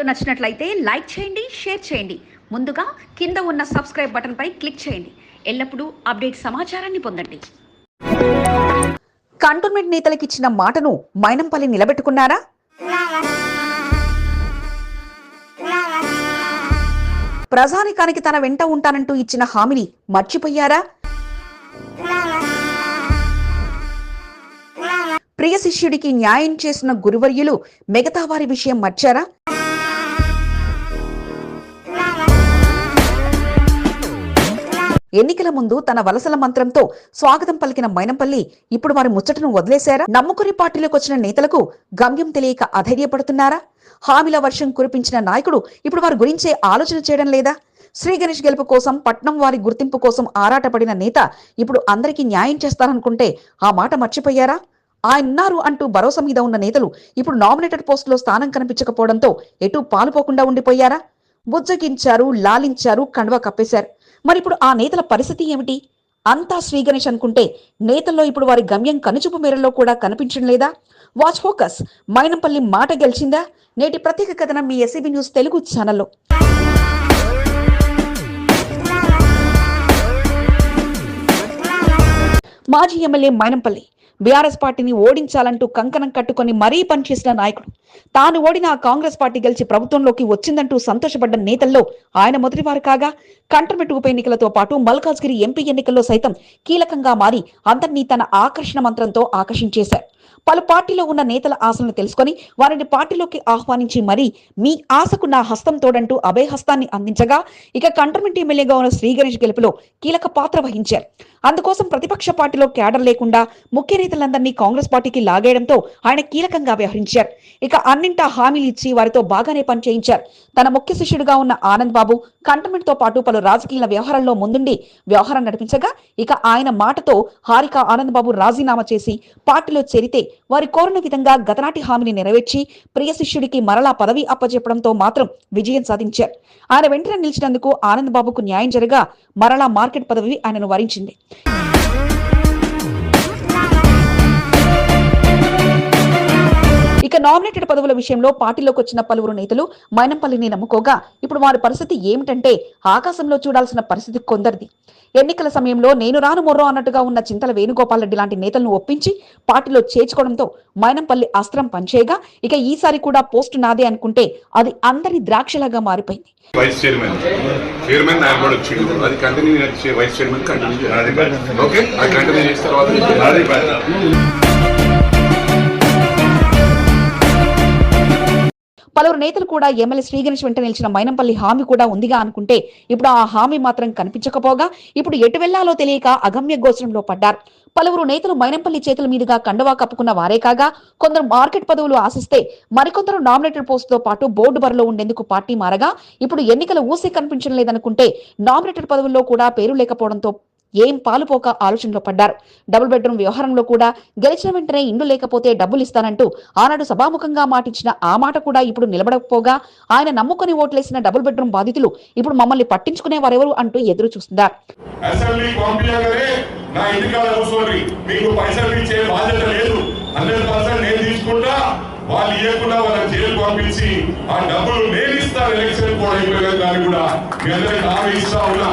Video నచ్చినట్లయితే like చేయండి share చేయండి. ముందుగా కింద ఉన్న సబ్స్క్రైబ్ బటన్పై క్లిక్ చేయండి. ఎల్లప్పుడూ అప్డేట్ సమాచారాన్ని పొందండి. కంటోన్మెంట్ నేతలకు ఇచ్చిన మాటను మైనంపల్లి నిలబెట్టుకున్నారా? ప్రజానికానికి తన వెంట ఉంటానంటూ ఇచ్చిన హామీని మర్చిపోయారా? ప్రియ శిష్యుడికి న్యాయం చేసిన గురువర్యులు మిగతా వారి విషయం మర్చారా? ఎన్నికల ముందు తన వలసల మంత్రంతో స్వాగతం పలికిన మైనంపల్లి ఇప్పుడు వారి ముచ్చటను వదిలేశారా? నమ్ముకుని పార్టీలోకి వచ్చిన నేతలకు గమ్యం తెలియక అధైర్యపడుతున్నారా? హామీల వర్షం కురిపించిన నాయకుడు ఇప్పుడు వారి గురించే ఆలోచన చేయడం లేదా? శ్రీ గణేష్ గెలుపు కోసం పట్నం వారి గుర్తింపు కోసం ఆరాటపడిన నేత ఇప్పుడు అందరికీ న్యాయం చేస్తారనుకుంటే ఆ మాట మర్చిపోయారా? ఆయనున్నారు అంటూ భరోసా మీద ఉన్న నేతలు ఇప్పుడు నామినేటెడ్ పోస్టులో స్థానం కనిపించకపోవడంతో ఎటూ పాలుపోకుండా ఉండిపోయారా? బుజ్జగించారు లాలించారు కండువా కప్పేశారు. మరి ఇప్పుడు ఆ నేతల పరిస్థితి ఏమిటి? అంతా శ్రీ గణేష్ అనుకుంటే నేతల్లో ఇప్పుడు వారి గమ్యం కనుచూపు మేరలో కూడా కనిపించడం లేదా? వాచ్ ఫోకస్ మైనంపల్లి మాట గెలిచిందా? నేటి ప్రత్యేక కథనం మీ ఎస్సీబీ న్యూస్ తెలుగు ఛానల్లో. మాజీ ఎమ్మెల్యే మైనంపల్లి బీఆర్ఎస్ పార్టీని ఓడించాలంటూ కంకణం కట్టుకొని మరీ పనిచేసిన నాయకుడు. తాను ఓడిన ఆ కాంగ్రెస్ పార్టీ గెలిచి ప్రభుత్వంలోకి వచ్చిందంటూ సంతోషపడ్డ నేతల్లో ఆయన మొదటివారు కాగా కంటర్మెట్ ఉప ఎన్నికలతో పాటు మల్కాజ్గిరి ఎంపీ ఎన్నికల్లో సైతం కీలకంగా మారి అందరినీ తన ఆకర్షణ మంత్రంతో ఆకర్షించేశారు. పలు పార్టీలో ఉన్న నేతల ఆశలను తెలుసుకొని వారిని పార్టీలోకి ఆహ్వానించి మరీ మీ ఆశకు నా హస్తం తోడంటూ అభయహస్తాన్ని అందించగా ఇక కంటర్మెంట్ ఎమ్మెల్యేగా ఉన్న శ్రీ గణేష్ గెలుపులో కీలక పాత్ర వహించారు. అందుకోసం ప్రతిపక్ష పార్టీలో క్యాడర్ లేకుండా ముఖ్య నేతలందరినీ కాంగ్రెస్ పార్టీకి లాగేయడంతో ఆయన కీలకంగా వ్యవహరించారు. ఇక అన్నింటా హామీలు ఇచ్చి వారితో బాగానే పనిచేయించారు. తన ముఖ్య శిష్యుడిగా ఉన్న ఆనంద్ బాబు కంటమెంట్తో పాటు పలు రాజకీయ వ్యవహారంలో ముందుండి వ్యవహారం నడిపించగా ఇక ఆయన మాటతో హారిక ఆనంద్ బాబు రాజీనామా చేసి పార్టీలో చేరితే వారి కోరిన విధంగా గతనాటి హామీని నెరవేర్చి ప్రియ శిష్యుడికి మరలా పదవి అప్పచెప్పడంతో మాత్రం విజయం సాధించారు. ఆయన వెంటనే నిలిచినందుకు ఆనంద్ బాబుకు న్యాయం జరగా మరలా మార్కెట్ పదవి ఆయనను వరించింది. ఇక నామినేటెడ్ పదవుల విషయంలో పార్టీలోకి వచ్చిన పలువురు నేతలు మైనంపల్లిని నమ్ముకోగా ఇప్పుడు వారి పరిస్థితి ఏమిటంటే ఆకాశంలో చూడాల్సిన పరిస్థితి కొందరిది. ఎన్నికల సమయంలో నేను రాను మొర్రో అన్నట్టుగా ఉన్న చింతల వేణుగోపాల్ రెడ్డి లాంటి నేతలను ఒప్పించి పార్టీలో చేర్చుకోవడంతో మైనంపల్లి అస్త్రం పనిచేయగా ఇక ఈసారి కూడా పోస్టు నాదే అనుకుంటే అది అందరి ద్రాక్షలాగా మారిపోయింది. వైస్ చైర్మన్ చైర్మన్ ఆయన కూడా వచ్చిండు అది కంటిన్యూ చే- వైస్ చైర్మన్ కంటిన్యూ ఓకే అది కంటిన్యూ చేసిన తర్వాత పలువురు నేతలు కూడా ఎమ్మెల్యే శ్రీ గణేష్ వెంట నిలిచిన మైనంపల్లి హామీ కూడా ఉందిగా అనుకుంటే ఇప్పుడు ఆ హామీ మాత్రం కనిపించకపోగా ఇప్పుడు ఎటు వెళ్ళాలో తెలియక అగమ్య గోచరంలో పడ్డారు. పలువురు నేతలు మైనంపల్లి చేతుల మీదుగా కండవా కప్పుకున్న వారే కాగా కొందరు మార్కెట్ పదవులు ఆశిస్తే మరికొందరు నామినేటెడ్ పోస్టుతో పాటు బోర్డు బరిలో ఉండేందుకు పార్టీ మారగా ఇప్పుడు ఎన్నికల ఊసే కనిపించడం లేదనుకుంటే నామినేటెడ్ పదవుల్లో కూడా పేరు లేకపోవడంతో ఏం పాలుపోక ఆలోచనలో పడ్డారు. డబుల్ బెడ్రూమ్ వ్యవహారంలో కూడా గెలిచిన వెంటనే ఇండ్లు లేకపోతే డబ్బులు ఇస్తానంటూ ఆనాడు సభాముఖంగా మాటిచ్చిన ఆ మాట కూడా ఇప్పుడు నిలబడకపోగా ఆయన నమ్ముకుని ఓట్లేసిన డబుల్ బెడ్రూమ్ బాధితులు ఇప్పుడు మమ్మల్ని పట్టించుకునే వారెవరు అంటూ ఎదురు చూస్తున్నారు. నా ఎన్నికల కూర్చోండి. మీకు పైసలు ఇచ్చే బాధ్యత లేదు. హండ్రెడ్ పర్సెంట్ నేను తీసుకుంటా. వాళ్ళు ఇవ్వకుండా వాళ్ళ జైలు పంపించి ఆ డబ్బులు నేను ఇస్తాను. ఎలక్షన్ కూడా అయిపోయిన దాన్ని కూడా మీ అందరికి హామీ ఇస్తా ఉన్నా.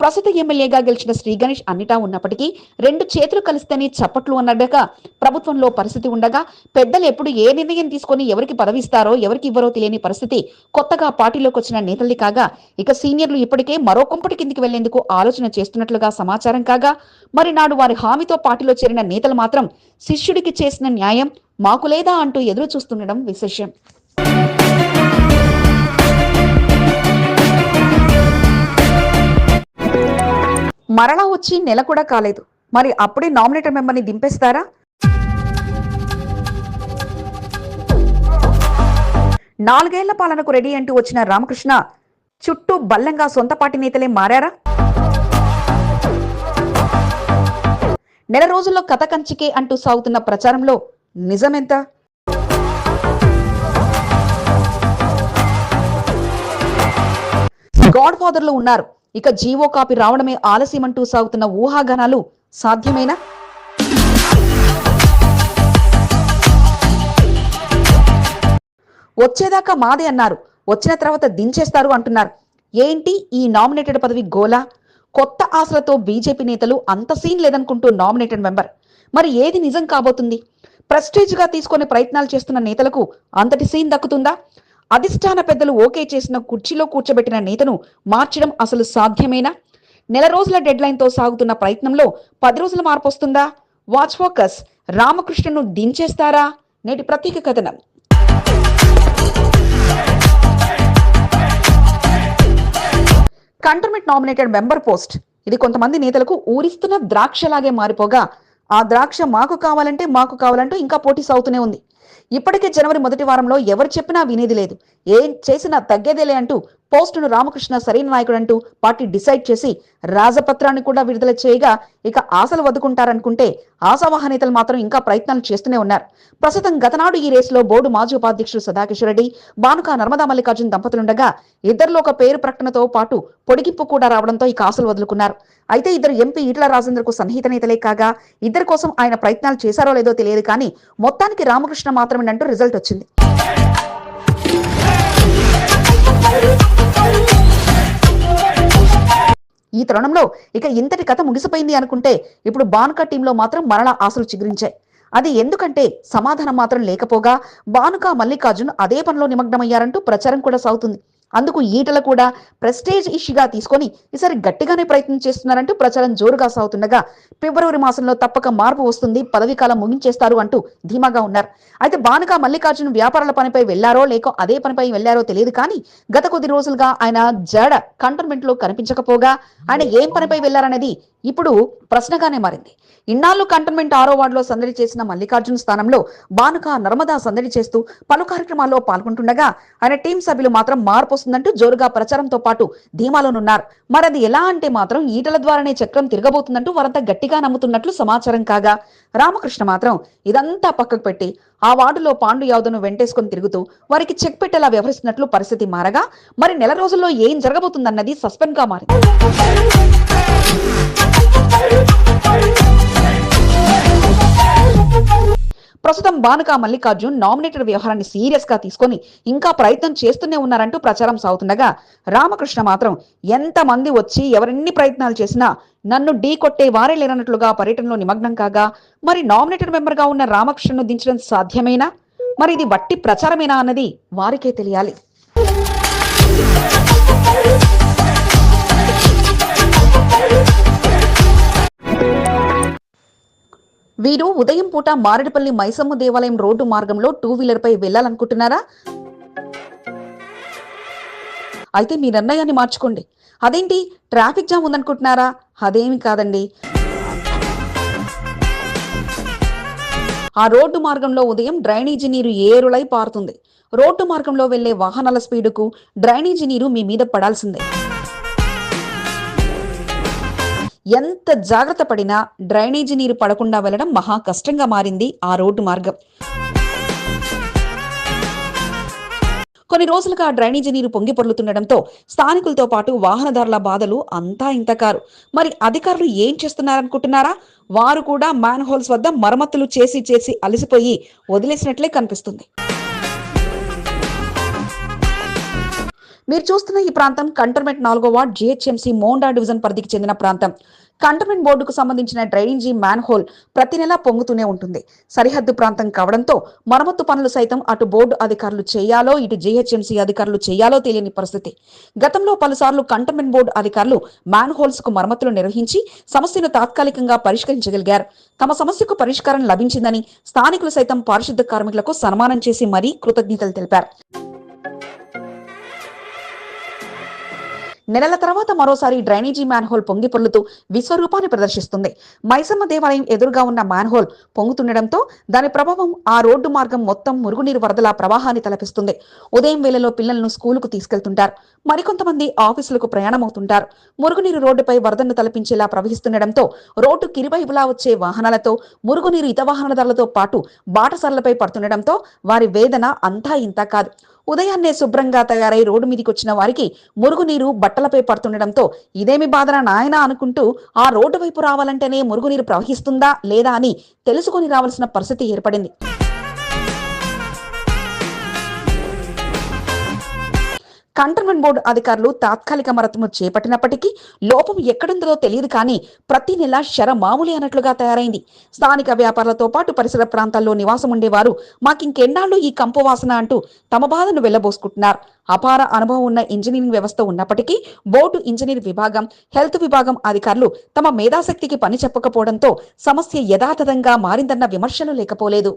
ప్రస్తుత ఎమ్మెల్యేగా గెలిచిన శ్రీ గణేష్ అన్నిటా ఉన్నప్పటికీ రెండు చేతులు కలిస్తేనే చప్పట్లు అన్నట్టుగా ప్రభుత్వంలో పరిస్థితి ఉండగా పెద్దలు ఎప్పుడు ఏ నిర్ణయం తీసుకొని ఎవరికి పదవిస్తారో ఎవరికి ఇవ్వరో తెలియని పరిస్థితి కొత్తగా పార్టీలోకి వచ్చిన నేతల్ని కాగా ఇక సీనియర్లు ఇప్పటికే మరో కుంపటి కిందికి వెళ్ళేందుకు ఆలోచన చేస్తున్నట్లుగా సమాచారం కాగా మరి నాడు వారి హామీతో పార్టీలో చేరిన నేతలు మాత్రం శిష్యుడికి చేసిన న్యాయం మాకు లేదా అంటూ ఎదురు చూస్తుండడం విశేషం. మరలా వచ్చి నెల కూడా కాలేదు. మరి అప్పుడే నామినేటర్ మెంబర్ని దింపేస్తారా? నాలుగేళ్ళ పాలనకు రెడీ అంటూ వచ్చిన రామకృష్ణ చుట్టూ బల్లంగా సొంత పార్టీ నేతలే మారారా? నెల రోజుల్లో కథ కంచికే అంటూ సాగుతున్న ప్రచారంలో నిజమెంత? గాడ్ ఫాదర్లు ఉన్నారు. ఇక జీవో కాపీ రావడమే ఆలస్యమంటూ సాగుతున్న ఊహాగానాలు సాధ్యమేనా? వచ్చేదాకా మాదే అన్నారు. వచ్చిన తర్వాత దించేస్తారు అంటున్నారు. ఏంటి ఈ నామినేటెడ్ పదవి గోలా? కొత్త ఆశలతో బీజేపీ నేతలు అంత సీన్ లేదనుకుంటూ నామినేటెడ్ మెంబర్. మరి ఏది నిజం కాబోతుంది? ప్రెస్టేజ్గా తీసుకునే ప్రయత్నాలు చేస్తున్న నేతలకు అంతటి సీన్ దక్కుతుందా? అధిష్టాన పెద్దలు ఓకే చేసిన కుర్చీలో కూర్చోబెట్టిన నేతను మార్చడం అసలు సాధ్యమేనా? నెల రోజుల డెడ్ సాగుతున్న ప్రయత్నంలో పది రోజుల మార్పు వస్తుందా వాచ్ ఫోకస్ రామకృష్ణను దించేస్తారా? నేటి ప్రత్యేక కథనం. Cantonment nominated member post. ఇది కొంతమంది నేతలకు ఊరిస్తున్న ద్రాక్షలాగే మారిపోగా ఆ ద్రాక్ష మాకు కావాలంటే మాకు కావాలంటూ ఇంకా పోటీ సాగుతూనే ఉంది. ఇప్పటికే జనవరి మొదటి వారంలో ఎవరు చెప్పినా వినేది లేదు. ఏం చేసినా తగ్గేదేలే అంటూ పోస్టును రామకృష్ణ సరైన నాయకుడు అంటూ పార్టీ డిసైడ్ చేసి రాజపత్రాన్ని కూడా విడుదల చేయగా ఇక ఆశలు వదుకుంటారనుకుంటే ఆశావాహ నేతలు మాత్రం ఇంకా ప్రయత్నాలు చేస్తూనే ఉన్నారు. ప్రస్తుతం గతనాడు ఈ రేసులో బోర్డు మాజీ ఉపాధ్యక్షుడు సదాకిషోర్ రెడ్డి బానుక నర్మదా మల్లికార్జున్ దంపతులుండగా ఇద్దరిలో ఒక పేరు ప్రకటనతో పాటు పొడిగింపు కూడా రావడంతో ఇక ఆశలు వదులుకున్నారు. అయితే ఇద్దరు ఎంపీ ఈటల రాజేందర్కు సన్నిహిత నేతలే కాగా ఇద్దరి కోసం ఆయన ప్రయత్నాలు చేశారో లేదో తెలియదు కానీ మొత్తానికి రామకృష్ణ మాత్రమేనంటూ రిజల్ట్ వచ్చింది. ఈ తరుణంలో ఇక ఇంతటి కథ ముగిసిపోయింది అనుకుంటే ఇప్పుడు బానుక టీంలో మాత్రం మరణ ఆశలు చిగురించాయి. అది ఎందుకంటే సమాధానం మాత్రం లేకపోగా బానుక మల్లికార్జున్ అదే పనిలో నిమగ్నమయ్యారంటూ ప్రచారం కూడా సాగుతుంది. అందుకు ఈటల కూడా ప్రెస్టేజ్ ఇష్యూగా తీసుకొని ఈసారి గట్టిగానే ప్రయత్నం చేస్తున్నారంటూ ప్రచారం జోరుగా సాగుతుండగా ఫిబ్రవరి మాసంలో తప్పక మార్పు వస్తుంది పదవి కాలం ముగించేస్తారు అంటూ ధీమాగా ఉన్నారు. అయితే బానుక మల్లికార్జున్ వ్యాపారాల పనిపై వెళ్ళారో లేక అదే పనిపై వెళ్ళారో తెలియదు కానీ గత కొద్ది రోజులుగా ఆయన జడ కంటోన్మెంట్లో కనిపించకపోగా ఆయన ఏం పనిపై వెళ్ళారనేది ఇప్పుడు ప్రశ్నగానే మారింది. ఇన్నాళ్ళు కంటోన్మెంట్ ఆరో వార్డులో సందడి చేసిన మల్లికార్జున్ స్థానంలో బానుక నర్మదా సందడి చేస్తూ పలు కార్యక్రమాల్లో పాల్గొంటుండగా ఆయన టీం సభ్యులు మాత్రం మార్పు వస్తుందంటూ జోరుగా ప్రచారంతో పాటు ధీమాలోనున్నారు. మరి అది ఎలా అంటే మాత్రం ఈటల ద్వారానే చక్రం తిరగబోతుందంటూ వారంతా గట్టిగా నమ్ముతున్నట్లు సమాచారం కాగా రామకృష్ణ మాత్రం ఇదంతా పక్కకు పెట్టి ఆ వార్డులో పాండు యాదవ్ను వెంటేసుకొని తిరుగుతూ వారికి చెక్ పెట్టేలా వ్యవహరిస్తున్నట్లు పరిస్థితి మారగా మరి నెల రోజుల్లో ఏం జరగబోతుందన్నది సస్పెండ్గా మారింది. ప్రస్తుతం బానుక మల్లికార్జున్ నామినేటెడ్ వ్యవహారాన్ని సీరియస్గా తీసుకొని ఇంకా ప్రయత్నం చేస్తూనే ఉన్నారంటూ ప్రచారం సాగుతుండగా రామకృష్ణ మాత్రం ఎంతమంది వచ్చి ఎవరెన్ని ప్రయత్నాలు చేసినా నన్ను ఢీ కొట్టే వారే లేనట్లుగా పర్యటనలో నిమగ్నం కాగా మరి నామినేటెడ్ మెంబర్గా ఉన్న రామకృష్ణను దించడం సాధ్యమేనా? మరి ఇది వట్టి ప్రచారమేనా అన్నది వారికే తెలియాలి. వీరు ఉదయం పూట మారేడుపల్లి మైసమ్మ దేవాలయం రోడ్డు మార్గంలో టూ వీలర్ పై వెళ్ళాలనుకుంటున్నారా? అయితే మీ నిర్ణయాన్ని మార్చుకోండి. అదేంటి? ట్రాఫిక్ జామ్ ఉందనుకుంటున్నారా? అదేమి కాదండి. ఆ రోడ్డు మార్గంలో ఉదయం డ్రైనేజీ నీరు ఏరులై పారుతుంది. రోడ్డు మార్గంలో వెళ్ళే వాహనాల స్పీడుకు డ్రైనేజీ నీరు మీ మీద పడాల్సిందే. ఎంత జాగ్రత్త పడినా డ్రైనేజీ నీరు పడకుండా వెళ్ళడం మహా కష్టంగా మారింది ఆ రోడ్డు మార్గం. కొన్ని రోజులుగా ఆ డ్రైనేజీ నీరు పొంగి పొర్లుతుండటంతో స్థానికులతో పాటు వాహనదారుల బాధలు అంతా ఇంత కారు. మరి అధికారులు ఏం చేస్తున్నారనుకుంటున్నారా? వారు కూడా మ్యాన్ హోల్స్ వద్ద మరమ్మతులు చేసి చేసి అలసిపోయి వదిలేసినట్లే కనిపిస్తుంది. మీరు చూస్తున్న ఈ ప్రాంతం కంటోన్మెంట్ నాలుగో వార్డ్ జిహెచ్ఎంసీ మోండా డివిజన్ పరిధికి చెందిన ప్రాంతం. కంటోన్మెంట్ బోర్డుకు సంబంధించిన డ్రైనేజీ మ్యాన్ హోల్ ప్రతి నెలా పొంగుతూనే ఉంటుంది. సరిహద్దు ప్రాంతం కావడంతో మరమ్మత్తు పనులు సైతం అటు బోర్డు అధికారులు చేయాలో ఇటు జిహెచ్ఎంసీ అధికారులు చేయాలో తెలియని పరిస్థితి. గతంలో పలుసార్లు కంటోన్మెంట్ బోర్డు అధికారులు మ్యాన్ హోల్స్కు మరమ్మతులు నిర్వహించి సమస్యను తాత్కాలికంగా పరిష్కరించగలిగారు. తమ సమస్యకు పరిష్కారం లభించిందని స్థానికులు సైతం పారిశుద్ధ కార్మికులకు సన్మానం చేసి మరీ కృతజ్ఞతలు తెలిపారు. నెలల తర్వాత మరోసారి డ్రైనేజీ మ్యాన్హోల్ పొంగి పొర్లుతూ విశ్వరూపాన్ని ప్రదర్శిస్తుంది. మైసమ్మ దేవాలయం ఎదురుగా ఉన్న మ్యాన్హోల్ పొంగుతుండటంతో దాని ప్రభావం ఆ రోడ్డు మార్గం మొత్తం మురుగునీరు వరదల ప్రవాహాన్ని తలపిస్తుంది. ఉదయం వేళలో పిల్లలను స్కూలుకు తీసుకెళ్తుంటారు. మరికొంతమంది ఆఫీసులకు ప్రయాణమవుతుంటారు. మురుగునీరు రోడ్డుపై వరదను తలపించేలా ప్రవహిస్తుండటంతో రోడ్డు కిరువైపులా వచ్చే వాహనాలతో మురుగునీరు ఇత వాహనదారులతో పాటు బాటసార్లపై పడుతుండటంతో వారి వేదన అంతా ఇంతా కాదు. ఉదయాన్నే శుభ్రంగా తయారై రోడ్డు మీదకి వచ్చిన వారికి మురుగునీరు బట్టలపై పడుతుండటంతో ఇదేమి బాధన నాయన అనుకుంటూ ఆ రోడ్డు వైపు రావాలంటేనే మురుగునీరు ప్రవహిస్తుందా లేదా అని తెలుసుకొని రావాల్సిన పరిస్థితి ఏర్పడింది. కంటోన్మెంట్ బోర్డు అధికారులు తాత్కాలిక మరతము చేపట్టినప్పటికీ లోపం ఎక్కడుందో తెలియదు కానీ ప్రతి నెల శర మామూలి అన్నట్లుగా తయారైంది. స్థానిక వ్యాపారులతో పాటు పరిసర ప్రాంతాల్లో నివాసం ఉండేవారు మాకింకెన్నాళ్ళు ఈ కంపు వాసన అంటూ తమ బాధను వెళ్ళబోసుకుంటున్నారు. అపార అనుభవం ఉన్న ఇంజనీరింగ్ వ్యవస్థ ఉన్నప్పటికీ బోర్డు ఇంజనీర్ విభాగం హెల్త్ విభాగం అధికారులు తమ మేధాశక్తికి పని చెప్పకపోవడంతో సమస్య యథాతథంగా మారిందన్న విమర్శలు లేకపోలేదు.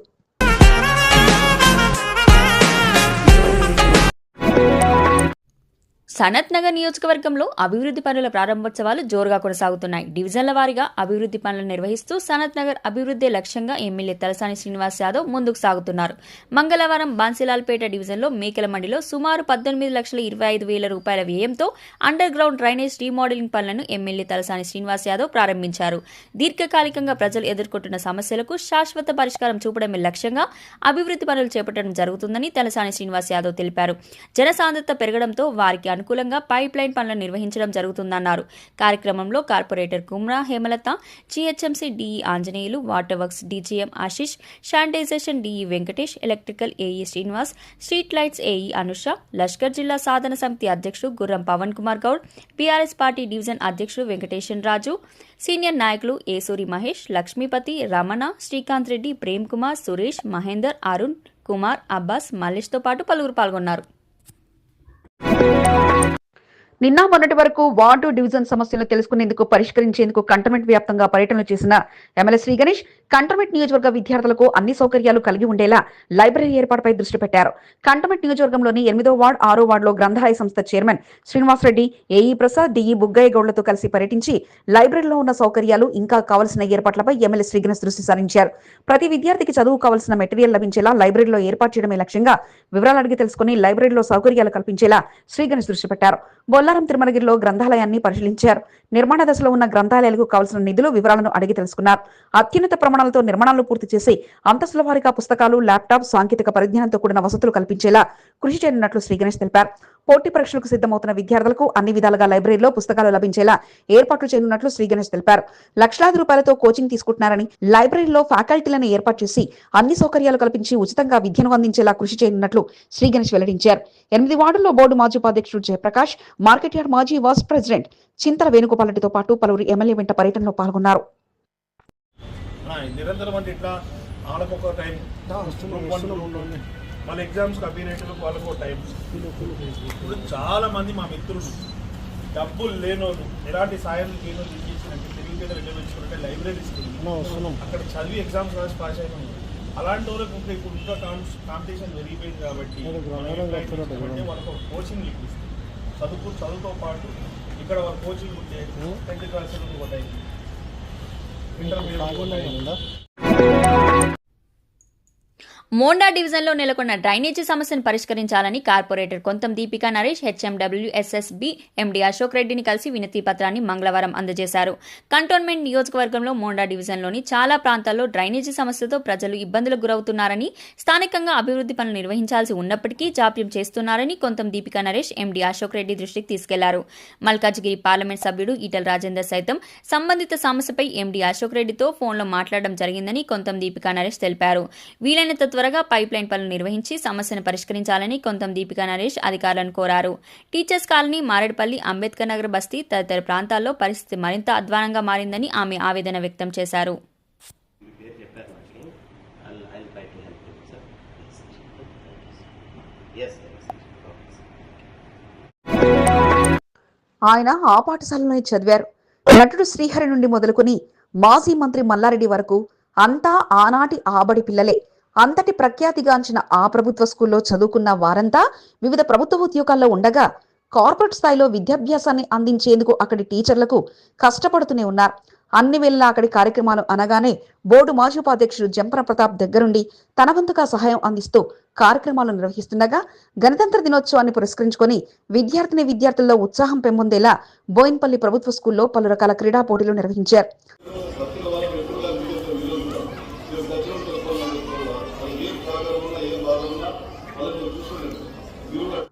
సనత్ నగర్ నియోజకవర్గంలో అభివృద్ధి పనుల ప్రారంభోత్సవాలు జోరుగా కొనసాగుతున్నాయి. డివిజన్ల వారీగా అభివృద్ధి పనులు నిర్వహిస్తూ సనత్ నగర్ అభివృద్ధి లక్ష్యంగా ఎమ్మెల్యే తలసాని శ్రీనివాస్ యాదవ్ ముందుకు సాగుతున్నారు. మంగళవారం బాన్సిలాల్పేట డివిజన్లో మేకల మండిలో సుమారు పద్దెనిమిది లక్షల ఇరవై ఐదు వేల రూపాయల వ్యయంతో అండర్ గ్రౌండ్ డ్రైనేజ్ రీమోడలింగ్ పనులను ఎమ్మెల్యే తలసాని శ్రీనివాస్ యాదవ్ ప్రారంభించారు. దీర్ఘకాలికంగా ప్రజలు ఎదుర్కొంటున్న సమస్యలకు శాశ్వత పరిష్కారం చూపడమే లక్ష్యంగా అభివృద్ధి పనులు చేపట్టడం జరుగుతుందని తలసాని శ్రీనివాస్ యాదవ్ తెలిపారు. జనసాంద్రత పెరగడంతో వారికి అనుకూలంగా పైప్ లైన్ పనులను నిర్వహించడం జరుగుతుందన్నారు. కార్యక్రమంలో corporator Kumra Hemalatha GHMC DE Anjaneyulu water works DGM Ashish sanitization DE Venkatesh electrical AE Srinivas street lights AE Anusha Lashkar జిల్లా సాధన సమితి అధ్యక్షుడు Gurram Pavan Kumar Goud BRS party division అధ్యక్షుడు వెంకటేశన్ రాజు సీనియర్ నాయకులు ఏసూరి మహేష్ లక్ష్మీపతి రమణ శ్రీకాంత్ రెడ్డి ప్రేమ్ కుమార్ సురేష్ మహేందర్ అరుణ్ కుమార్ అబ్బాస్ మల్లేష్తో పాటు పలువురు పాల్గొన్నారు. నిన్న మొన్నటి వరకు వార్డు డివిజన్ సమస్యలను తెలుసుకునేందుకు పరిష్కరించేందుకు కంటమెంట్ వ్యాప్తంగా పర్యటనలు చేసిన ఎమ్మెల్యే శ్రీ గణేష్ కంటోన్మెంట్ నియోజకవర్గ విద్యార్థులకు అన్ని సౌకర్యాలు కలిగి ఉండేలా లైబ్రరీ ఏర్పాటుపై దృష్టి పెట్టారు. కంటోన్మెంట్ నియోజకవర్గంలోని ఎనిమిదో వార్డ్ ఆరో వార్డులో గ్రంథాలయ సంస్థ chairman Srinivas Reddy AE Prasad DE Buggaiah గౌడ్లతో కలిసి పర్యటించి లైబ్రరీలో ఉన్న సౌకర్యాలు ఇంకా కావలసిన ఏర్పాట్లపై ఎమ్మెల్యే శ్రీగణేష్ దృష్టి సారించారు. ప్రతి విద్యార్థికి చదువు కావలసిన మెటీరియల్ లభించేలా లైబ్రరీలో ఏర్పాటు చేయడమే లక్ష్యంగా వివరాలు అడిగి తెలుసుకుని లైబ్రరీలో సౌకర్యాలు కల్పించేలా శ్రీగణేష్ దృష్టి పెట్టారు. బొల్లారం తిరుమలగిరిలో గ్రంథాలయాన్ని పరిశీలించారు. నిర్మాణ దశలో ఉన్న గ్రంథాలయాలకు కావలసిన నిధులు వివరాలను అడిగి తెలుసుకున్నారు. అత్యున్నత ప్రమాణ నిర్మాణాలతో నిర్మాణాలు పూర్తి చేసి అంతస్తుల వారిగా పుస్తకాలు ల్యాప్టాప్ సాంకేతిక పరిజ్ఞానంతో కూడిన వసతులు కల్పించేలా కృషి చేయనున్నట్లు శ్రీ గణేష్ తెలిపారు. పోటీ పరీక్షలకు సిద్ధమవుతున్న విద్యార్థులకు అన్ని విధాలుగా లైబ్రరీలో పుస్తకాలు లభించేలా ఏర్పాట్లు చేయనున్నట్లు శ్రీ గణేష్ తెలిపారు. లక్షలాది రూపాయలతో కోచింగ్ తీసుకుంటున్నారని లైబ్రరీలో ఫ్యాకల్టీలను ఏర్పాటు చేసి అన్ని సౌకర్యాలు కల్పించి ఉచితంగా విద్యను అందించేలా కృషి చేయనున్నట్లు శ్రీ గణేష్ వెల్లడించారు. ఎనిమిది వార్డుల్లో బోర్డు మాజీ ఉపాధ్యక్షుడు జయప్రకాష్ మార్కెట్ యార్డ్ మాజీ వైస్ ప్రెసిడెంట్ చింతల వేణుగోపాలరెడ్డితో పాటు పలువురు ఎమ్మెల్యే వెంట పర్యటనలో పాల్గొన్నారు. నిరంతరం అంటే ఇట్లా వాళ్ళకు ఒక టైం. మళ్ళీ ఎగ్జామ్స్కి అభినేటలకు వాళ్ళకు ఒక టైం ఇప్పుడు చాలా మంది మా మిత్రులు డబ్బులు లేనోళ్ళు ఎలాంటి సాయం లేనోళ్ళు ఏం చేసినట్టు తెలివితేటలు ఎట్లా పెంచుకుంటే లైబ్రరీస్ అక్కడ చదివి ఎగ్జామ్స్ రాసి పాస్ అయిన. అలాంటి వాళ్ళకి ఇంకా ఇప్పుడు ఇంకా కాంపిటీషన్ పెరిగిపోయింది కాబట్టి వాళ్ళకు ఒక కోచింగ్ ఇప్పిస్తాం చదువు చదువుతో పాటు ఇక్కడ వాళ్ళ కోచింగ్ ఉంటే టెన్త్ క్లాస్ ఒక టైం ఇంటర్మీడియట్ మోండా డివిజన్లో నెలకొన్న డ్రైనేజీ సమస్యను పరిష్కరించాలని corporator Kontham Deepika Naresh H M W S S B M D Ashok రెడ్డిని కలిసి వినతి పత్రాన్ని మంగళవారం అందజేశారు. కంటోన్మెంట్ నియోజకవర్గంలో మోండా డివిజన్లోని చాలా ప్రాంతాల్లో డ్రైనేజీ సమస్యతో ప్రజలు ఇబ్బందులకు గురవుతున్నారని స్థానికంగా అభివృద్ధి పనులు నిర్వహించాల్సి ఉన్నప్పటికీ జాప్యం చేస్తున్నారని కొంతం దీపికా నరేష్ ఎండి అశోక్ రెడ్డి దృష్టికి తీసుకెళ్ళారు. మల్కాజ్గిరి పార్లమెంట్ సభ్యుడు ఈటల రాజేందర్ సైతం సంబంధిత సమస్యపై ఎండి అశోక్ రెడ్డితో ఫోన్లో మాట్లాడడం జరిగిందని కొంతం దీపికా నరేష్ తెలిపారు. వీలైనంత త్వరగా పైప్ లైన్ పనులు నిర్వహించి సమస్యను పరిష్కరించాలని కొంతం దీపికా నరేష్ అధికారులను కోరారు. టీచర్స్ కాలనీ మారేడుపల్లి అంబేద్కర్ నగర్ బస్తీ తదితర ప్రాంతాల్లో పరిస్థితి మరింత అధ్వానంగా మారిందని ఆమె ఆవేదన వ్యక్తం చేశారు. ఆయన ఆ పాఠశాలలోనే చదివారు. నటుడు శ్రీహరి నుండి మొదలుకొని మాజీ మంత్రి మల్లారెడ్డి వరకు అంతా ఆనాటి ఆబడి పిల్లలే. అంతటి ప్రఖ్యాతిగాంచిన ఆ ప్రభుత్వ స్కూల్లో చదువుకున్న వారంతా వివిధ ప్రభుత్వ ఉద్యోగాల్లో ఉండగా కార్పొరేట్ స్థాయిలో విద్యాభ్యాసాన్ని అందించేందుకు అక్కడి టీచర్లకు కష్టపడుతూనే ఉన్నారు. అన్ని వేళలా అక్కడి కార్యక్రమాలు అనగానే బోర్డు మాజీ ఉపాధ్యక్షుడు జంపన ప్రతాప్ దగ్గరుండి తన వంతుగా సహాయం అందిస్తూ కార్యక్రమాలు నిర్వహిస్తుండగా గణతంత్ర దినోత్సవాన్ని పురస్కరించుకొని విద్యార్థిని విద్యార్థుల్లో ఉత్సాహం పెంపొందేలా బోయిన్పల్లి ప్రభుత్వ స్కూల్లో పలు రకాల క్రీడా పోటీలు నిర్వహించారు.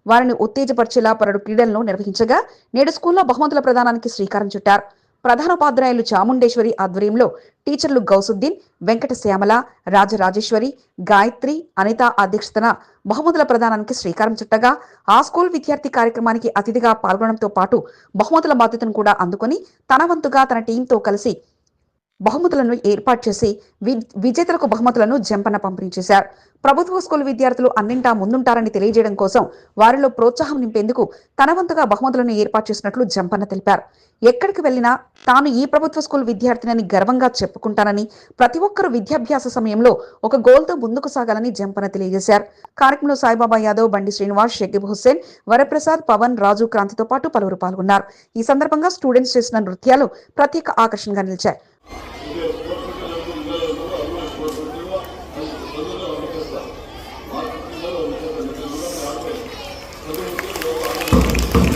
వారిని ఉత్తేజపరిచేలా పలుడు క్రీడలను నిర్వహించగా నేడు స్కూల్లో బహుమతుల ప్రదానానికి శ్రీకారం చుట్టారు. ప్రధానోపాధ్యాయులు చాముండేశ్వరి ఆధ్వర్యంలో టీచర్లు గౌసుద్దీన్ వెంకట శ్యామల రాజరాజేశ్వరి గాయత్రి అనిత అధ్యక్షతన బహుమతుల ప్రదానానికి శ్రీకారం చుట్టగా ఆ స్కూల్ విద్యార్థి కార్యక్రమానికి అతిథిగా పాల్గొనడంతో పాటు బహుమతుల బాధ్యతను కూడా అందుకుని తన వంతుగా తన టీంతో కలిసి బహుమతులను ఏర్పాటు చేసి వి- విజేతలకు బహుమతులను జంపన పంపిణీ చేశారు. ప్రభుత్వ స్కూల్ విద్యార్థులు అన్నింటా ముందుంటారని తెలియజేయడం కోసం వారిలో ప్రోత్సాహం నింపేందుకు తనవంతుగా బహుమతులను ఏర్పాటు చేసినట్లు జంపన్న తెలిపారు. ఎక్కడికి వెళ్ళినా తాను ఈ ప్రభుత్వ స్కూల్ విద్యార్థినని గర్వంగా చెప్పుకుంటానని ప్రతి ఒక్కరూ విద్యాభ్యాస సమయంలో ఒక గోల్తో ముందుకు సాగాలని జంపన తెలియజేశారు. కార్యక్రమంలో సాయిబాబా యాదవ్ బండి శ్రీనివాస్ షకీబ్ హుస్సేన్ వరప్రసాద్ పవన్ రాజు క్రాంతితో పాటు పలువురు పాల్గొన్నారు. ఈ సందర్భంగా స్టూడెంట్స్ చేసిన నృత్యాలు ప్రత్యేక ఆకర్షణగా నిలిచాయి.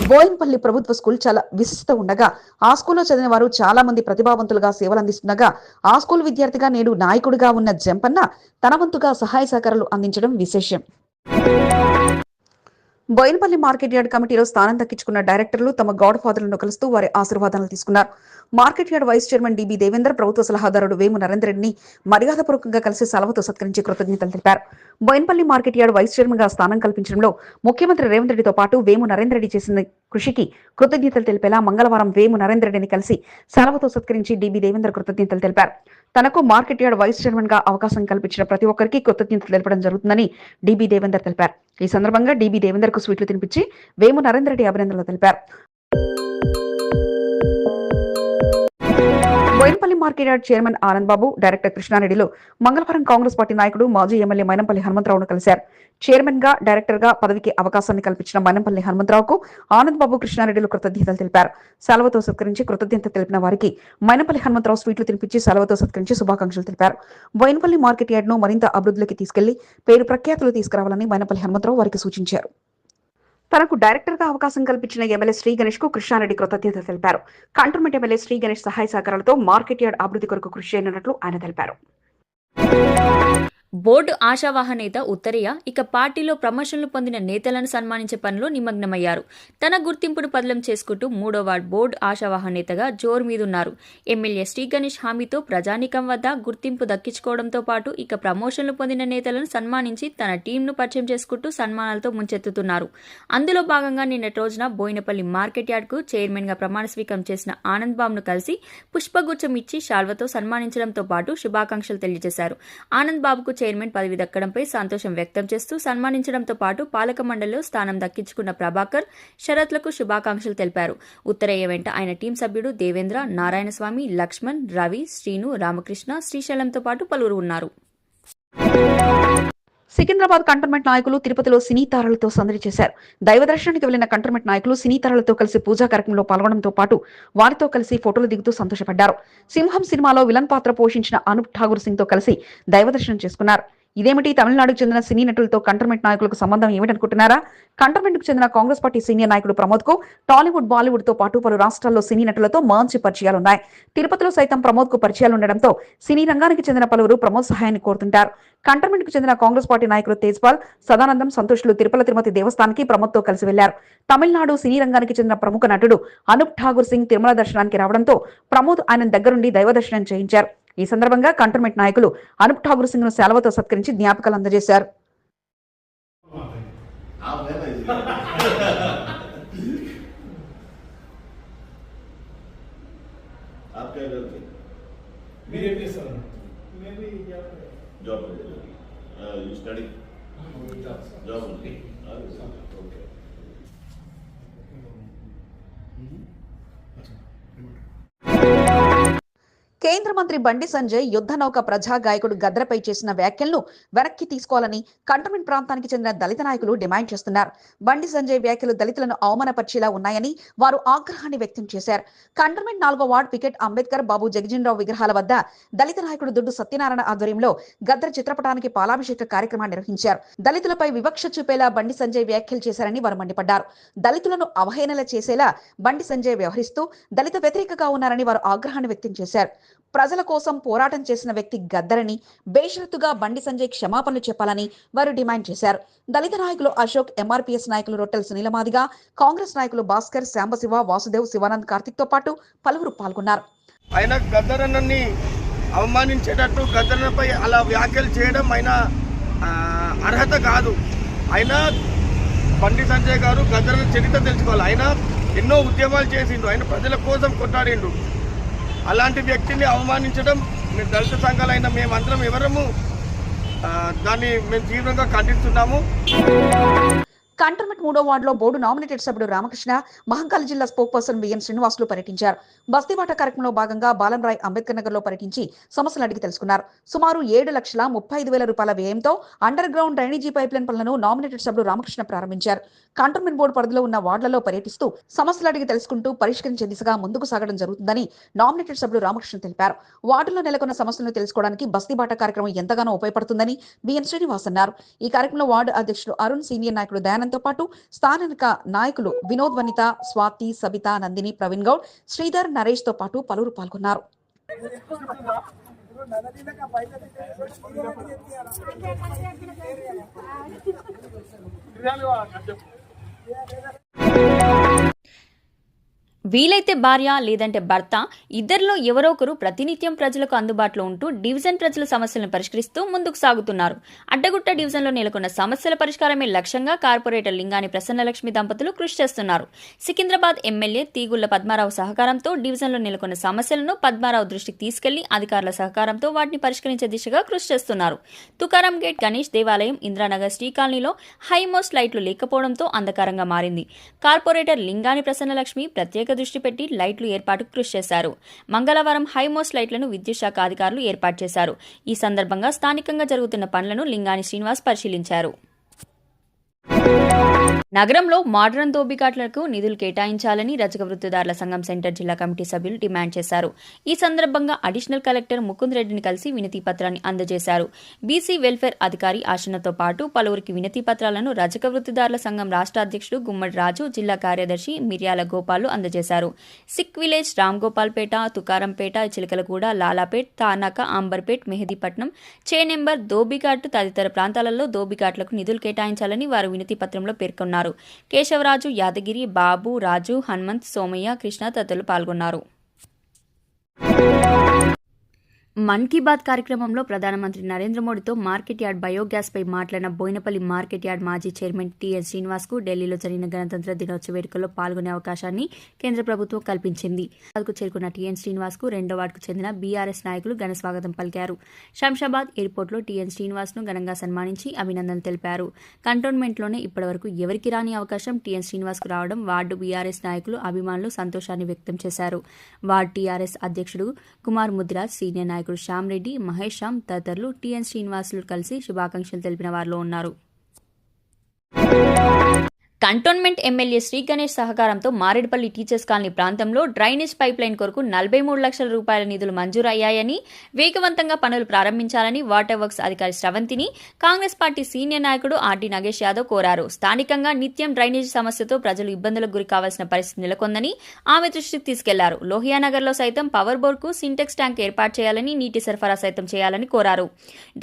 బోయిన్పల్లి ప్రభుత్వ స్కూల్ చాలా విశిష్టత ఉండగా ఆ స్కూల్లో చదివిన వారు చాలా మంది ప్రతిభావంతులుగా సేవలు అందిస్తుండగా ఆ స్కూల్ విద్యార్థిగా నేడు నాయకుడిగా ఉన్న జంపన్న తన వంతుగా సహాయ సహకారాలు అందించడం విశేషం. బోయినపల్లి మార్కెట్ యార్డ్ కమిటీలో స్థానం దక్కించుకున్న డైరెక్టర్లు తమ గాడ్ ఫాదర్లను కలుస్తూ వారి ఆశీర్వాదాలు తీసుకున్నారు. Market yard vice chairman DB Devender ప్రభుత్వ సలహాదారుడు వేము నరేంద్రరెడ్డిని మర్యాదపూర్వకంగా కలిసి సెలవుతో సత్కరించి కృతజ్ఞతలు తెలిపారు. బోయినపల్లి మార్కెట్ యార్డ్ వైస్ చైర్మన్గా స్థానం కల్పించడంలో ముఖ్యమంత్రి రేవంత్ రెడ్డితో పాటు వేము నరేంద్రరెడ్డి చేసిన కృషికి కృతజ్ఞతలు తెలిపేలా మంగళవారం వేము నరేంద్రరెడ్డిని కలిసి సెలవుతో సత్కరించి డిబి దేవేందర్ కృతజ్ఞతలు తెలిపారు. తనకు మార్కెట్ యార్డ్ వైస్ చైర్మన్గా అవకాశం కల్పించిన ప్రతి ఒక్కరికి కృతజ్ఞతలు తెలపడం జరుగుతుందని డిబి దేవేందర్ తెలిపారు. ఈ సందర్భంగా డిబి దేవేందర్ కు స్వీట్లు తినిపించి వేము నరేందర్ రెడ్డి అభినందనలు తెలిపారు. Bowenpally market yard chairman Anand Babu director కృష్ణారెడ్డిలు మంగళవారం కాంగ్రెస్ పార్టీ నాయకుడు మాజీ ఎమ్మెల్యే మైనంపల్లి హనుమంతరావును కలిశారు. చైర్మన్గా డైరెక్టర్గా పదవికి అవకాశాన్ని కల్పించిన మైనంపల్లి హనుమంతరావుకు ఆనంద్ బాబు కృష్ణారెడ్డిలు కృతజ్ఞతలు తెలిపారు. సెలవుతో సత్కరించి కృతజ్ఞత తెలిపిన వారికి మైనంపల్లి హనుమంతరావు స్వీట్లు తినిపించి సెలవుతో సత్కరించి శుభాకాంక్షలు తెలిపారు. బోయినపల్లి మార్కెట్ యార్డ్ను మరింత అభివృద్ధిలోకి తీసుకెళ్ళి పేరు ప్రఖ్యాతులు తీసుకురావాలని మైనంపల్లి హనుమంతరావు వారికి సూచించారు. తనకు డైరెక్టర్గా అవకాశం కల్పించిన ఎమ్మెల్యే శ్రీ గణేష్కు కృష్ణారెడ్డి కృతజ్ఞత తెలిపారు. కంటోన్మెంట్ ఎమ్మెల్యే శ్రీ గణేష్ సహాయ సహకారాలతో మార్కెట్ యార్డ్ అభివృద్ధి కొరకు కృషి చేయనున్నట్లు ఆయన తెలిపారు. బోర్డు ఆశావాహ నేత ఉత్తరయ్య ఇక పార్టీలో ప్రమోషన్లు పొందిన నేతలను సన్మానించే పనిలో నిమగ్నమయ్యారు. తన గుర్తింపును పదలం చేసుకుంటూ మూడో వార్డు బోర్డు ఆశావాహ నేతగా జోరు మీదున్నారు. M L A Sri Ganesh హామీతో ప్రజానీకం వద్ద గుర్తింపు దక్కించుకోవడంతో పాటు ఇక ప్రమోషన్లు పొందిన నేతలను సన్మానించి తన టీంను పరిచయం చేసుకుంటూ సన్మానాలతో ముంచెత్తుతున్నారు. అందులో భాగంగా నిన్నటి రోజున బోయినపల్లి మార్కెట్ యార్డ్కు చైర్మన్గా ప్రమాణ స్వీకారం చేసిన ఆనంద్ బాబును కలిసి పుష్పగుచ్చం ఇచ్చి శాల్వతో సన్మానించడంతో పాటు శుభాకాంక్షలు తెలియజేశారు. ఆనంద్ బాబుకు చైర్మన్ పదవి దక్కడంపై సంతోషం వ్యక్తం చేస్తూ సన్మానించడంతో పాటు పాలక మండలిలో స్థానం దక్కించుకున్న ప్రభాకర్ శరత్లకు శుభాకాంక్షలు తెలిపారు. ఉత్తరయ్య వెంట ఆయన టీం సభ్యుడు దేవేంద్ర నారాయణస్వామి లక్ష్మణ్ రవి శ్రీను రామకృష్ణ శ్రీశైలంతో పాటు పలువురు ఉన్నారు. సికింద్రాబాద్ కంటోన్మెంట్ నాయకులు తిరుపతిలో సినీ తారలతో సందడి చేశారు. దైవ దర్శనానికి వెళ్ళిన కంటోన్మెంట్ నాయకులు సినీ తారలతో కలిసి పూజా కార్యక్రమంలో పాల్గొనడంతో పాటు వారితో కలిసి ఫోటోలు దిగుతూ సంతోషపడ్డారు. సింహం సినిమాలో విలన్ పాత్ర పోషించిన అనూప్ ఠాగూర్ సింగ్తో కలిసి దైవ దర్శనం చేసుకున్నారు. ఇదేమిటి? తమిళనాడుకు చెందిన సినీ నటులతో కంటర్మెంట్ నాయకులకు సంబంధం ఏమిటనుకుంటున్నారా? కంటర్మెంట్కు చెందిన కాంగ్రెస్ పార్టీ సీనియర్ నాయకుడు ప్రమోద్కు టాలీవుడ్ బాలీవుడ్తో పాటు పలు రాష్ట్రాల్లో సినీ నటులతో మంచి పరిచయాలున్నాయి. తిరుపతిలో సైతం ప్రమోద్కు పరిచయాలు ఉండడంతో సినీ రంగానికి చెందిన పలువురు ప్రమోద్ సహాయాన్ని కోరుతుంటారు. కంటర్మెంట్కు చెందిన కాంగ్రెస్ పార్టీ నాయకులు తేజ్పాల్ సదానందం సంతోష్లు తిరుపల తిరుమతి దేవస్థానానికి ప్రమోద్తో కలిసి వెళ్ళారు. తమిళనాడు సినీ రంగానికి చెందిన ప్రముఖ నటుడు అనూప్ ఠాగూర్ సింగ్ తిరుమల దర్శనానికి రావడంతో ప్రమోద్ ఆయన దగ్గరుండి దైవ దర్శనం చేయించారు. ఈ సందర్భంగా కంటోన్మెంట్ నాయకులు అనుప్ ఠాగూర్ సింగ్ను సెలవుతో సత్కరించి జ్ఞాపకాలు అందజేశారు Thank you. కేంద్ర మంత్రి బండి సంజయ్ యుద్ధ నౌక ప్రజా గాయకుడు గద్రపై చేసిన వ్యాఖ్యలను వెనక్కి తీసుకోవాలని కంటోన్మెంట్ ప్రాంతానికి చెందిన దళిత నాయకులు డిమాండ్ చేస్తున్నారు. బండి సంజయ్ వ్యాఖ్యలు దళితులను అవమానపరిచేలా ఉన్నాయని వారు ఆగ్రహాన్ని వ్యక్తం చేశారు. కంటోన్మెంట్ నాలుగో వార్డ్ పికెట్ అంబేద్కర్ బాబు జగజీవనరావు విగ్రహాల వద్ద దళిత నాయకుడు దుడ్డు సత్యనారాయణ ఆధ్వర్యంలో గద్ర చిత్రపటానికి పాలాభిషేక కార్యక్రమాన్ని నిర్వహించారు. దళితులపై వివక్ష చూపేలా బండి సంజయ్ వ్యాఖ్యలు చేశారని వారు మండిపడ్డారు. దళితులను అవహేళన చేసేలా బండి సంజయ్ వ్యవహరిస్తూ దళిత వ్యతిరేకగా ఉన్నారని వారు ఆగ్రహాన్ని వ్యక్తం చేశారు. ప్రజల కోసం పోరాటం చేసిన వ్యక్తి గద్దరని బేషరతుగా బండి సంజయ్ క్షమాపణలు చెప్పాలని వారు డిమాండ్ చేశారు. దళిత నాయకులు అశోక్ ఎంఆర్పీఎస్ నాయకులు రొట్టెల సునీలమాదిగా కాంగ్రెస్ నాయకులు భాస్కర్ శాంబశివ వాసుదేవ్ శివానంద్ కార్తిక్తో పాటు పలువురు పాల్గొన్నారు. ఆయన గద్దరనని అవమానించేటట్టు గద్దరపై అలా వ్యాఖ్యలు చేయడం ఆయన అర్హత కాదు. ఆయన బండి సంజయ్ గారు గద్దరన్న చరిత్ర తెలుసుకోవాలి. ఆయన ఎన్నో ఉద్యమాలు చేసిండు. ఆయన ప్రజల కోసం కొట్టాడిండు అలాంటి వ్యక్తిని అవమానించడం మేము దళిత సంఘాలైన మేమందరం ఎవరము దాన్ని మేము తీవ్రంగా ఖండిస్తున్నాము. కంటర్మెంట్ మూడో వార్డులో బోర్డు నామినేటెడ్ సభ్యుడు రామకృష్ణ మహంకాళ జిల్లా స్పోక్ పర్సన్ బిఎన్ శ్రీనివాసులు పర్యటించారు. బస్తీవాట కార్యక్రమంలో భాగంగా బాలంరాయ్ అంబేద్కర్ నగర్లో పర్యటించి సమస్యలు అడిగి తెలుసుకున్నారు. సుమారు ఏడు లక్షల ముప్పై ఐదు వేల రూపాయల వ్యయంతో under ground drainage pipeline పనులను నామినేటెడ్ సభ్యుడు రామకృష్ణ ప్రారంభించారు. కంటోన్మెంట్ బోర్డు పరిధిలో ఉన్న వార్డులలో పర్యటిస్తూ సమస్యలు అడిగి తెలుసుకుంటూ పరిష్కరించే దిశగా ముందుకు సాగడం జరుగుతుందని నామినేటెడ్ సభ్యుడు రామకృష్ణ తెలిపారు. వార్డులో నెలకొన్న సమస్యలను తెలుసుకోవడానికి బస్తీబాట కార్యక్రమం ఎంతగానో ఉపయోగపడుతుందని బిఎన్ శ్రీనివాస్ అన్నారు. ఈ కార్యక్రమంలో వార్డు అధ్యక్షుడు అరుణ్ సీనియర్ నాయకుడు దయానంద్ తో పాటు స్థానిక నాయకులు వినోద్ వనిత స్వాతి సబిత నందిని ప్రవీణ్ గౌడ్ శ్రీధర్ నరేష్తో పాటు పలువురు పాల్గొన్నారు. వీలైతే భార్య లేదంటే భర్త ఇద్దరిలో ఎవరో ఒకరు ప్రతినిత్యం ప్రజలకు అందుబాటులో ఉంటూ డివిజన్ ప్రజల సమస్యలను పరిష్కరిస్తూ ముందుకు సాగుతున్నారు. అడ్డగుట్ట డివిజన్లో నెలకొన్న సమస్యల పరిష్కారమే లక్ష్యంగా కార్పొరేటర్ లింగాని ప్రసన్నలక్ష్మి దంపతులు కృషి చేస్తున్నారు. సికింద్రాబాద్ ఎమ్మెల్యే తీగుళ్ళ పద్మారావు సహకారంతో డివిజన్లో నెలకొన్న సమస్యలను పద్మారావు దృష్టికి తీసుకెళ్ళి అధికారుల సహకారంతో వాటిని పరిష్కరించే దిశగా కృషి చేస్తున్నారు. తుకారం గేట్ గణేష్ దేవాలయం ఇంద్రానగర్ శ్రీ కాలనీలో హైమోస్ట్ లైట్లు లేకపోవడంతో అంధకారంగా మారింది. కార్పొరేటర్ లింగాని ప్రసన్నలక్ష్మి ప్రత్యేక దృష్టి పెట్టి లైట్లు ఏర్పాటుకు కృషి చేశారు. మంగళవారం హైమోస్ట్ లైట్లను విద్యుత్ శాఖ అధికారులు ఏర్పాటు చేశారు. ఈ సందర్భంగా స్థానికంగా జరుగుతున్న పనులను లింగాని శ్రీనివాస్ పరిశీలించారు. నగరంలో మోడ్రన్ దోబికాట్లకు నిధులు కేటాయించాలని రజక వృత్తిదారుల సంఘం సెంటర్ జిల్లా కమిటీ సభ్యులు డిమాండ్ చేశారు. ఈ సందర్భంగా అడిషనల్ కలెక్టర్ ముకుంద్ రెడ్డిని కలిసి వినతి పత్రాన్ని అందజేశారు. బీసీ వెల్ఫేర్ అధికారి ఆశనతో పాటు పలువురికి వినతి పత్రాలను రజక వృత్తిదారుల సంఘం రాష్ట్ర అధ్యక్షుడు గుమ్మడి రాజు జిల్లా కార్యదర్శి మిర్యాల గోపాలు అందజేశారు. సిక్ విలేజ్ రామ్ గోపాల్పేట తుకారంపేట చిలకలగూడ లాలాపేట్ తానాక ఆంబర్పేట్ మెహదీపట్నం చే నెంబర్ దోబిఘాట్ తదితర ప్రాంతాలలో దోబిఘాట్లకు నిధులు కేటాయించాలని వారు వినతి పత్రంలో పేర్కొన్నారు. కేశవరాజు యాదగిరి బాబు రాజు హనుమంత్ సోమయ్య కృష్ణ తదితరులు పాల్గొన్నారు. మన్ కీ బాత్ కార్యక్రమంలో ప్రధానమంత్రి నరేంద్ర మోడీతో మార్కెట్ యార్డ్ బయోగ్యాస్ పై మాట్లాడిన బోయినపల్లి మార్కెట్ యార్డ్ మాజీ చైర్మన్ టిఎన్ శ్రీనివాస్కు ఢిల్లీలో జరిగిన గణతంత్ర దినోత్సవ వేడుకల్లో పాల్గొనే అవకాశాన్ని కేంద్ర ప్రభుత్వం కల్పించింది. అందుకు చేరుకున్న టిఎన్ శ్రీనివాస్కు రెండో వార్డుకు చెందిన బీఆర్ఎస్ నాయకులు ఘన స్వాగతం పలికారు. శంషాబాద్ ఎయిర్పోర్ట్లో టీఎన్ శ్రీనివాస్ను ఘనంగా సన్మానించి అభినందనలు తెలిపారు. కంటోన్మెంట్లోనే ఇప్పటివరకు ఎవరికి రాని అవకాశం టీఎన్ శ్రీనివాస్కు రావడం వార్డు బీఆర్ఎస్ నాయకులు అభిమానులు సంతోషాన్ని వ్యక్తం చేశారు. వార్డు టీఆర్ఎస్ అధ్యక్షుడు కుమార్ ముదిరాజ్ సీనియర్ నాయకుడు శ్యామ్ రెడ్డి మహేష్ శ్యామ్ తదితరులు టీఎన్ శ్రీనివాసులు కలిసి శుభాకాంక్షలు తెలిపిన వారిలో ఉన్నారు. కంటోన్మెంట్ ఎమ్మెల్యే శ్రీ గణేష్ సహకారంతో మారేడుపల్లి టీచర్స్ కాలనీ ప్రాంతంలో డ్రైనేజ్ పైప్ లైన్ కొరకు నలభై మూడు లక్షల రూపాయల నిధులు మంజూరు అయ్యాయని వేగవంతంగా పనులు ప్రారంభించాలని వాటర్ వర్క్స్ అధికారి శ్రవంతిని కాంగ్రెస్ పార్టీ సీనియర్ నాయకుడు ఆర్డీ నగేష్ యాదవ్ కోరారు. స్థానికంగా నిత్యం డ్రైనేజ్ సమస్యతో ప్రజలు ఇబ్బందులకు గురి కావాల్సిన పరిస్థితి నెలకొందని ఆమె దృష్టికి తీసుకెళ్ళారు. లోహియానగర్లో సైతం పవర్ బోర్డుకు సింటెక్స్ ట్యాంక్ ఏర్పాటు చేయాలని నీటి సరఫరా సైతం చేయాలని కోరారు.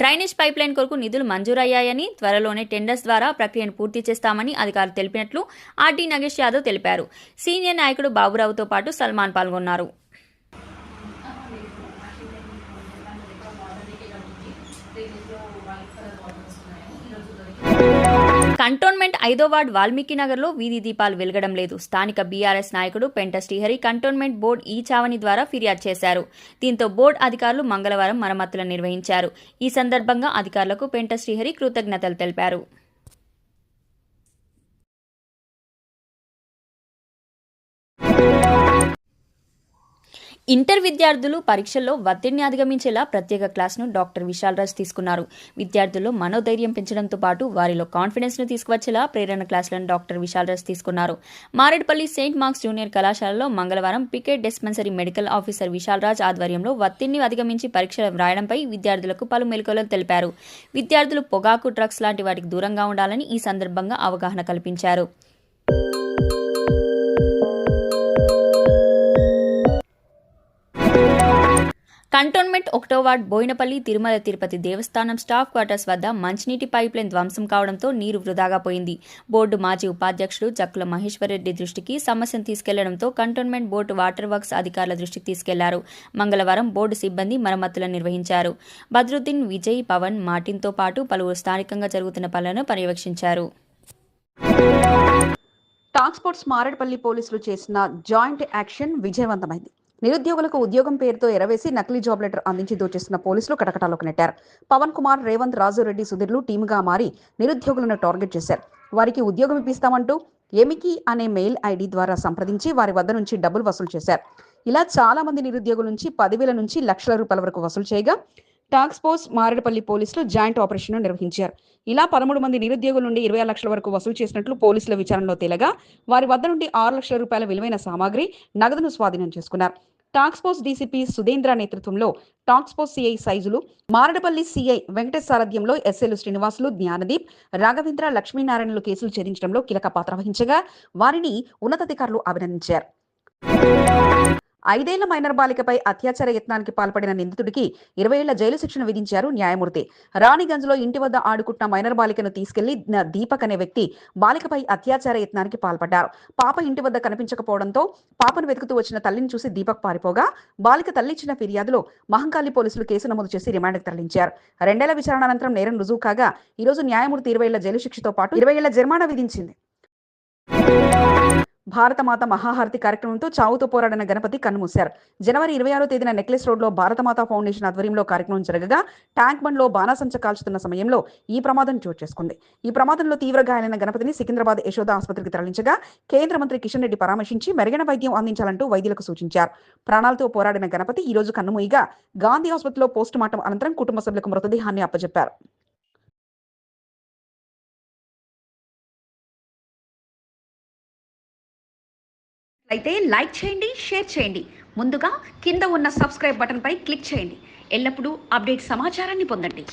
డ్రైనేజ్ పైప్ లైన్ కొరకు నిధులు మంజూరయ్యాయని త్వరలోనే టెండర్స్ ద్వారా ప్రక్రియను పూర్తి చేస్తామని అధికారులు తెలిపినట్లు ఆర్డీ నగేష్ యాదవ్ తెలిపారు. సీనియర్ నాయకుడు బాబురావుతో పాటు సల్మాన్ పాల్గొన్నారు. కంటోన్మెంట్ ఐదో వార్డ్ వాల్మీకి నగర్లో వీధి దీపాలు వెలగడం లేదు. స్థానిక బీఆర్ఎస్ నాయకుడు పెంట శ్రీహరి కంటోన్మెంట్ బోర్డు ఈ చావని ద్వారా ఫిర్యాదు చేశారు. దీంతో బోర్డు అధికారులు మంగళవారం మరమ్మతులు నిర్వహించారు. ఈ సందర్భంగా అధికారులకు పెంట శ్రీహరి కృతజ్ఞతలు తెలిపారు. ఇంటర్ విద్యార్థులు పరీక్షల్లో ఒత్తిడిని అధిగమించేలా ప్రత్యేక క్లాస్ను డాక్టర్ విశాల్ రాజ్ తీసుకున్నారు. విద్యార్థుల్లో మనోధైర్యం పెంచడంతో పాటు వారిలో కాన్ఫిడెన్స్ను తీసుకువచ్చేలా ప్రేరణ క్లాసులను డాక్టర్ విశాల్ రాజ్ తీసుకున్నారు. మారేడుపల్లి సెయింట్ మార్క్స్ జూనియర్ కళాశాలలో మంగళవారం Picket dispensary medical officer Vishal Raj ఆధ్వర్యంలో ఒత్తిడిని అధిగమించి పరీక్షలు వ్రాయడంపై విద్యార్థులకు పలు మెలకువలను తెలిపారు. విద్యార్థులు పొగాకు డ్రగ్స్ లాంటి వాటికి దూరంగా ఉండాలని ఈ సందర్భంగా అవగాహన కల్పించారు. కంటోన్మెంట్ ఒకటో వార్డ్ బోయినపల్లి తిరుమల తిరుపతి దేవస్థానం స్టాఫ్ క్వార్టర్స్ వద్ద మంచినీటి పైప్ లైన్ ధ్వంసం కావడంతో నీరు వృధాగా పోయింది. బోర్డు మాజీ ఉపాధ్యక్షుడు జక్కుల మహేశ్వరరెడ్డి దృష్టికి సమస్యను తీసుకెళ్ళడంతో కంటోన్మెంట్ బోర్డు వాటర్ వర్క్స్ అధికారుల దృష్టికి తీసుకెళ్ళారు. మంగళవారం బోర్డు సిబ్బంది మరమ్మతులను నిర్వహించారు. బద్రుద్దీన్ విజయ్ పవన్ మాటిన్తో పాటు పలువురు స్థానికంగా జరుగుతున్న పనులను పర్యవేక్షించారు. టాక్స్పోర్ట్స్ మారేడుపల్లి పోలీసులు చేసిన జాయింట్ యాక్షన్ విజయవంతమైంది. నిరుద్యోగులకు ఉద్యోగం పేరుతో ఎరవేసి నకిలీ జాబ్ లెటర్ అందించి దోచేస్తున్న పోలీసులు కటకటాలోకి నెట్టారు. పవన్ కుమార్ రేవంత్ రాజురెడ్డి సుధీర్లు టీమ్గా మారి నిరుద్యోగులను టార్గెట్ చేశారు. వారికి ఉద్యోగం ఇప్పిస్తామంటూ ఎమికి అనే మెయిల్ ఐడి ద్వారా సంప్రదించి వారి వద్ద నుంచి డబ్బులు వసూలు చేశారు. ఇలా చాలా మంది నిరుద్యోగుల నుంచి పదివేల నుంచి లక్షల రూపాయల వరకు వసూలు చేయగా టాస్క్ ఫోర్స్ మారేడుపల్లి పోలీసులు జాయింట్ ఆపరేషన్ నిర్వహించారు. ఇలా పదమూడు మంది నిరుద్యోగుల నుండి ఇరవై లక్షల వరకు వసూలు చేసినట్లు పోలీసుల విచారణలో తేలగా వారి వద్ద నుండి ఆరు లక్షల రూపాయల విలువైన సామాగ్రి నగదును స్వాధీనం చేసుకున్నారు. టాక్స్ డీసీపీ సుధేంద్ర నేతృత్వంలో టాక్స్ సిఐ సైజులు మారడపల్లి సిఐ వెంకటేశ్ సారథ్యంలో ఎస్ఏలు శ్రీనివాసులు జ్ఞానదీప్ రాఘవేంద్ర లక్ష్మీనారాయణలు కేసులు ఛేదించడంలో కీలక పాత్ర వహించగా వారిని ఉన్నతాధికారులు అభినందించారు. ఐదేళ్ళ మైనర్ బాలికపై అత్యాచార యత్నానికి పాల్పడిన నిందితుడికి ఇరవై ఏళ్ళ జైలు శిక్షణ విధించారు న్యాయమూర్తి. రాణిగంజ్లో ఇంటి వద్ద ఆడుకుంటున్న మైనర్ బాలికను తీసుకెళ్ళి దీపక్ అనే వ్యక్తి బాలికపై అత్యాచార యత్నానికి పాల్పడ్డారు. పాప ఇంటి వద్ద కనిపించకపోవడంతో పాపను వెతుకుతూ వచ్చిన తల్లిని చూసి దీపక్ పారిపోగా బాలిక తల్లిచ్చిన ఫిర్యాదులో మహంకాళి పోలీసులు కేసు నమోదు చేసి రిమాండ్కి తరలించారు. రెండేళ్ళ విచారణ అనంతరం నేరం రుజువు కాగా ఈ రోజు న్యాయమూర్తి ఇరవై ఏళ్ళ జైలు శిక్షతో పాటు ఇరవై ఏళ్ళ జరిమానా విధించింది. భారతమాత మహాహారతి కార్యక్రమంతో చావుతో పోరాడిన గణపతి కన్నుమూశారు. జనవరి ఇరవై ఆరో తేదీన నెక్లెస్ రోడ్లో భారతమాత ఫౌండేషన్ ఆధ్వర్యంలో కార్యక్రమం జరగగా ట్యాంక్ బండ్లో బాణాసంచ కాల్చుతున్న సమయంలో ఈ ప్రమాదం చోటు చేసుకుంది. ఈ ప్రమాదంలో తీవ్ర గాయాలైన గణపతిని సికింద్రాబాద్ యశోద ఆసుపత్రికి తరలించగా కేంద్ర మంత్రి కిషన్ రెడ్డి పరామర్శించి మెరుగైన వైద్యం అందించాలంటూ వైద్యులకు సూచించారు. ప్రాణాలతో పోరాడిన గణపతి ఈ రోజు కన్నుమూయిగా గాంధీ ఆసుపత్రిలో పోస్టుమార్టం అనంతరం కుటుంబ సభ్యులకు మృతదేహాన్ని అప్పచెప్పారు అయితే లైక్ చేయండి షేర్ చేయండి. ముందుగా కింద ఉన్న సబ్స్క్రైబ్ బటన్పై క్లిక్ చేయండి. ఎల్లప్పుడూ అప్డేట్ సమాచారాన్ని పొందండి.